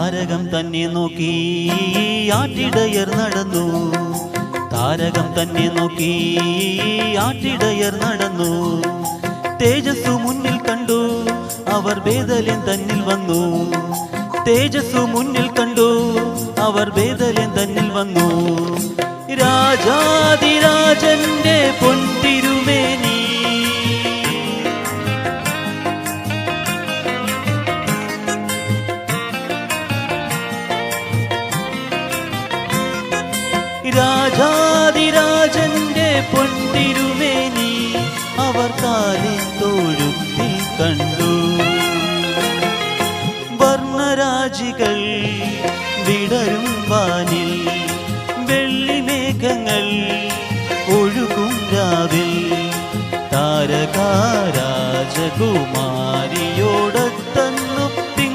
താരകം തന്നെ നോക്കി ആട്ടിടയർ നടന്നു. താരകം തന്നെ നോക്കി ആട്ടിടയർ നടന്നു. തേജസ്സു മുന്നിൽ കണ്ടു അവർ വേദലൻ തന്നിൽ വന്നു. തേജസ്സു മുന്നിൽ കണ്ടു അവർ വേദലൻ തന്നിൽ വന്നു. രാജാതിരാജന്റെ രാജാതിരാജന്റെ പൊന്തിരുമേനി അവർ കാലിൽ തൊഴുത്തിൽ കണ്ടു. വർണരാജികൾ വിടരും വാനിൽ. വെള്ളിമേഘങ്ങൾ ഒഴുകും രാവിൽ. താരകാരാജകുമാരിയോടൊത്തൻ